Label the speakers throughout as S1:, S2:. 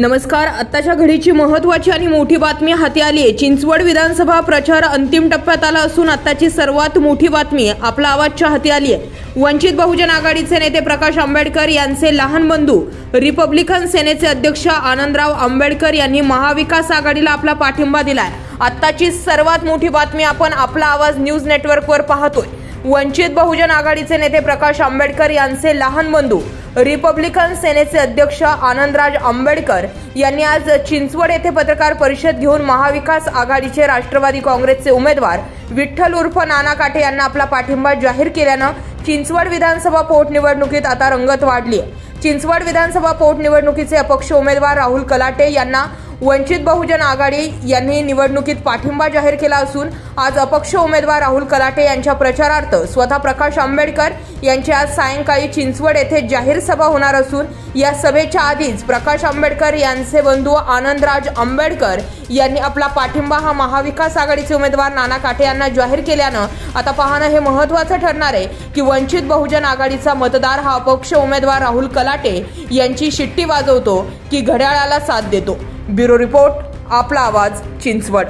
S1: नमस्कार. आत्ताच्या घडीची महत्त्वाची आणि मोठी बातमी हाती आली आहे. चिंचवड विधानसभा प्रचार अंतिम टप्प्यात आला असून आत्ताची सर्वात मोठी बातमी आपला आवाजच्या हाती आली आहे. वंचित बहुजन आघाडीचे नेते प्रकाश आंबेडकर यांचे लहान बंधू रिपब्लिकन सेनेचे अध्यक्ष आनंदराव आंबेडकर यांनी महाविकास आघाडीला आपला पाठिंबा दिलाय. आत्ताची सर्वात मोठी बातमी आपण आपला आवाज न्यूज नेटवर्कवर पाहतोय. वंचित बहुजन आघाडीचे नेते प्रकाश आंबेडकर यांचे लहान बंधू रिपब्लिकन सेनेचे अध्यक्ष आनंदराज आंबेडकर यांनी आज चिंचवड येथे पत्रकार परिषद घेऊन महाविकास आघाडीचे राष्ट्रवादी काँग्रेसचे उमेदवार विठ्ठल उर्फ नाना काटे यांना आपला पाठिंबा जाहीर केल्यानं चिंचवड विधानसभा पोटनिवडणुकीत आता रंगत वाढली आहे चिंचवड विधानसभा पोटनिवडणुकीचे अपक्ष उमेदवार राहुल कलाटे यांना वंचित बहुजन आघाडी यांनी निवडणुकीत पाठिंबा जाहीर केला असून आज अपक्ष उमेदवार राहुल कलाटे यांच्या प्रचारार्थ स्वतः प्रकाश आंबेडकर यांची आज सायंकाळी चिंचवड येथे जाहीर सभा होणार असून या सभेच्या आधीच प्रकाश आंबेडकर यांचे बंधू आनंदराज आंबेडकर यांनी आपला पाठिंबा हा महाविकास आघाडीचे उमेदवार नाना काटे यांना जाहीर केल्यानं आता पाहणं हे महत्त्वाचं ठरणार आहे की वंचित बहुजन आघाडीचा मतदार हा अपक्ष उमेदवार राहुल कलाटे यांची शिट्टी वाजवतो की घड्याळाला साथ देतो. ब्युरो रिपोर्ट आपला आवाज चिंचवड.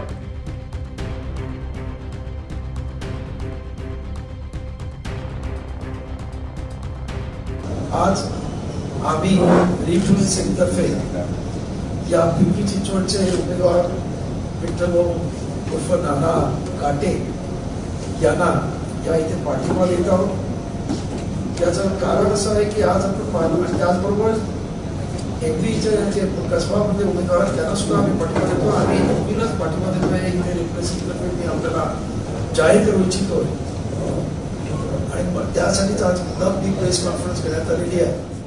S2: आज आम्ही रिफ्युज सेंटरतर्फे या पिंपरी चिंचवडचे उमेदवार विठ्ठलभाऊ उर्फ नाना काटे यांना या इथे पाठिंबा देत आहोत. याचं कारण असं आहे की आज आपण पाहिलं त्याचबरोबर एमपीचे जे कसबामध्ये उमेदवार आहेत त्यांना सुद्धा आम्ही पाठिंबा देतो. आम्ही मुलीलाच पाठिंबा देतो. आहे इथे रिप्रेझेंटेटिव्ह मी आपल्याला जाहीर करू इच्छितो. आणि त्यासाठीच आज मुद्दाम ही प्रेस कॉन्फरन्स घेण्यात आलेली आहे.